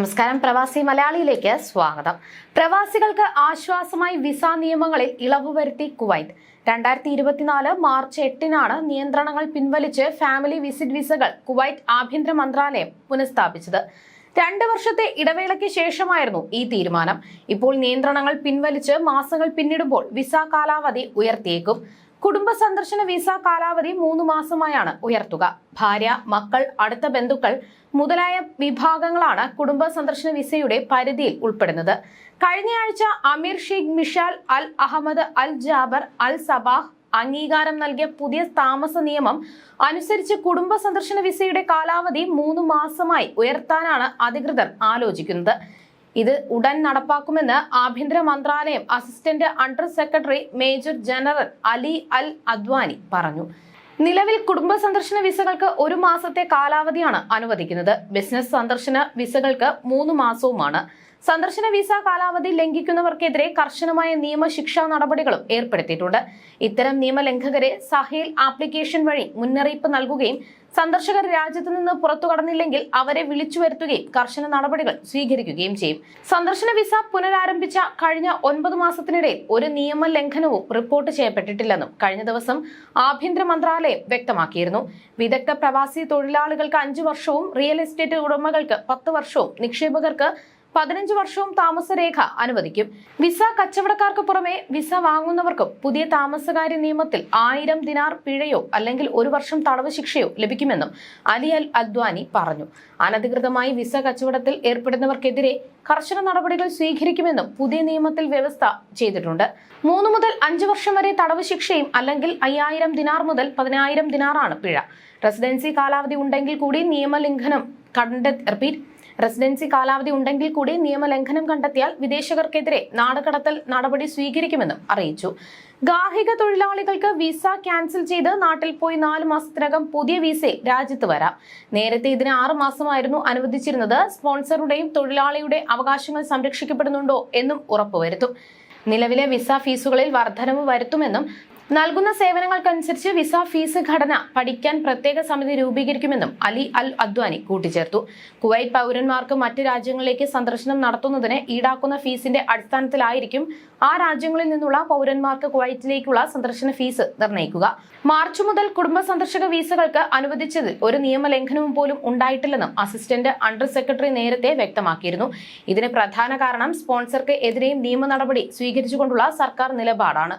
നമസ്കാരം. പ്രവാസി മലയാളിയിലേക്ക് സ്വാഗതം. പ്രവാസികൾക്ക് ആശ്വാസമായി വിസ നിയമങ്ങളിൽ ഇളവ് വരുത്തി കുവൈറ്റ്. രണ്ടായിരത്തി ഇരുപത്തിനാല് മാർച്ച് എട്ടിനാണ് നിയന്ത്രണങ്ങൾ പിൻവലിച്ച് ഫാമിലി വിസിറ്റ് വിസകൾ കുവൈറ്റ് ആഭ്യന്തര മന്ത്രാലയം പുനഃസ്ഥാപിച്ചത്. രണ്ട് വർഷത്തെ ഇടവേളയ്ക്ക് ശേഷമായിരുന്നു ഈ തീരുമാനം. ഇപ്പോൾ നിയന്ത്രണങ്ങൾ പിൻവലിച്ച് മാസങ്ങൾ പിന്നിടുമ്പോൾ വിസ കാലാവധി ഉയർത്തിയേക്കും. കുടുംബ സന്ദർശന വിസ കാലാവധി മൂന്ന് മാസമായാണ് ഉയർത്തുക. ഭാര്യ മക്കൾ അടുത്ത ബന്ധുക്കൾ മുതലായ വിഭാഗങ്ങളാണ് കുടുംബ സന്ദർശന വിസയുടെ പരിധിയിൽ ഉൾപ്പെടുന്നത്. കഴിഞ്ഞയാഴ്ച Amir Sheikh Mishal al Ahmad al Jaber al Sabah അംഗീകാരം നൽകിയ പുതിയ താമസ നിയമം അനുസരിച്ച് കുടുംബ സന്ദർശന വിസയുടെ കാലാവധി മൂന്ന് മാസമായി ഉയർത്താനാണ് അധികൃതർ ആലോചിക്കുന്നത്. ഇത് ഉടൻ നടപ്പാക്കുമെന്ന് ആഭ്യന്തര മന്ത്രാലയം assistant under secretary major general Ali Al Adwani പറഞ്ഞു. നിലവിൽ കുടുംബ സന്ദർശന വിസകൾക്ക് ഒരു മാസത്തെ കാലാവധിയാണ് അനുവദിക്കുന്നത്. ബിസിനസ് സന്ദർശന വിസകൾക്ക് മൂന്ന് മാസവുമാണ്. സന്ദർശന വിസ കാലാവധി ലംഘിക്കുന്നവർക്കെതിരെ കർശനമായ നിയമശിക്ഷാ നടപടികളും ഏർപ്പെടുത്തിയിട്ടുണ്ട്. ഇത്തരം നിയമലംഘകരെ സഹേൽ ആപ്ലിക്കേഷൻ വഴി മുന്നറിയിപ്പ് നൽകുകയും സന്ദർശകർ രാജ്യത്ത് നിന്ന് പുറത്തു കടന്നില്ലെങ്കിൽ അവരെ വിളിച്ചു വരുത്തുകയും കർശന നടപടികൾ സ്വീകരിക്കുകയും ചെയ്യും. സന്ദർശന വിസ പുനരാരംഭിച്ച കഴിഞ്ഞ ഒൻപത് മാസത്തിനിടയിൽ ഒരു നിയമ ലംഘനവും റിപ്പോർട്ട് ചെയ്യപ്പെട്ടിട്ടില്ലെന്നും കഴിഞ്ഞ ദിവസം ആഭ്യന്തര മന്ത്രാലയം വ്യക്തമാക്കിയിരുന്നു. വിദഗ്ധ പ്രവാസി തൊഴിലാളികൾക്ക് അഞ്ചു വർഷവും റിയൽ എസ്റ്റേറ്റ് ഉടമകൾക്ക് പത്ത് വർഷവും നിക്ഷേപകർക്ക് പതിനഞ്ച് വർഷവും താമസരേഖ അനുവദിക്കും. വിസ കച്ചവടക്കാർക്ക് പുറമെ വിസ വാങ്ങുന്നവർക്കും പുതിയ താമസകാര്യ നിയമത്തിൽ ആയിരം ദിനാർ പിഴയോ അല്ലെങ്കിൽ ഒരു വർഷം തടവ് ശിക്ഷയോ ലഭിക്കുമെന്നും അലി അൽ അദ്വാനി പറഞ്ഞു. അനധികൃതമായി വിസ കച്ചവടത്തിൽ ഏർപ്പെടുന്നവർക്കെതിരെ കർശന നടപടികൾ സ്വീകരിക്കുമെന്നും പുതിയ നിയമത്തിൽ വ്യവസ്ഥ ചെയ്തിട്ടുണ്ട്. മൂന്ന് മുതൽ അഞ്ച് വർഷം വരെ തടവ് ശിക്ഷയും അല്ലെങ്കിൽ അയ്യായിരം ദിനാർ മുതൽ പതിനായിരം ദിനാറാണ് പിഴ. റെസിഡൻസി കാലാവധി ഉണ്ടെങ്കിൽ കൂടി നിയമലംഘനം കണ്ടെത്തി റിപ്പീറ്റ് റെസിഡൻസി കാലാവധി ഉണ്ടെങ്കിൽ കൂടി നിയമലംഘനം കണ്ടെത്തിയാൽ വിദേശകർക്കെതിരെ നാടുകടത്തൽ നടപടി സ്വീകരിക്കുമെന്നും അറിയിച്ചു. ഗാർഹിക തൊഴിലാളികൾക്ക് വിസ ക്യാൻസൽ ചെയ്ത് നാട്ടിൽ പോയി നാല് മാസത്തിനകം പുതിയ വിസയിൽ രാജ്യത്ത് വരാം. നേരത്തെ ഇതിന് ആറ് മാസമായിരുന്നു അനുവദിച്ചിരുന്നത്. സ്പോൺസറുടെയും തൊഴിലാളിയുടെ അവകാശങ്ങൾ സംരക്ഷിക്കപ്പെടുന്നുണ്ടോ എന്നും ഉറപ്പുവരുത്തും. നിലവിലെ വിസ ഫീസുകളിൽ വർധനവ് വരുത്തുമെന്നും നൽകുന്ന സേവനങ്ങൾക്കനുസരിച്ച് വിസ ഫീസ് ഘടന പഠിക്കാൻ പ്രത്യേക സമിതി രൂപീകരിക്കുമെന്നും അലി അൽ അദ്വാനി കൂട്ടിച്ചേർത്തു. കുവൈറ്റ് പൗരന്മാർക്ക് മറ്റ് രാജ്യങ്ങളിലേക്ക് സന്ദർശനം നടത്തുന്നതിന് ഈടാക്കുന്ന ഫീസിന്റെ അടിസ്ഥാനത്തിലായിരിക്കും ആ രാജ്യങ്ങളിൽ നിന്നുള്ള പൗരന്മാർക്ക് കുവൈറ്റിലേക്കുള്ള സന്ദർശന ഫീസ് നിർണയിക്കുക. മാർച്ച് മുതൽ കുടുംബ സന്ദർശക വീസകൾക്ക് അനുവദിച്ചതിൽ ഒരു നിയമലംഘനവും പോലും ഉണ്ടായിട്ടില്ലെന്നും അസിസ്റ്റന്റ് അണ്ടർ സെക്രട്ടറി നേരത്തെ വ്യക്തമാക്കിയിരുന്നു. ഇതിന് പ്രധാന കാരണം സ്പോൺസർക്ക് എതിരെയും നിയമ നടപടി സ്വീകരിച്ചുകൊണ്ടുള്ള സർക്കാർ നിലപാടാണ്.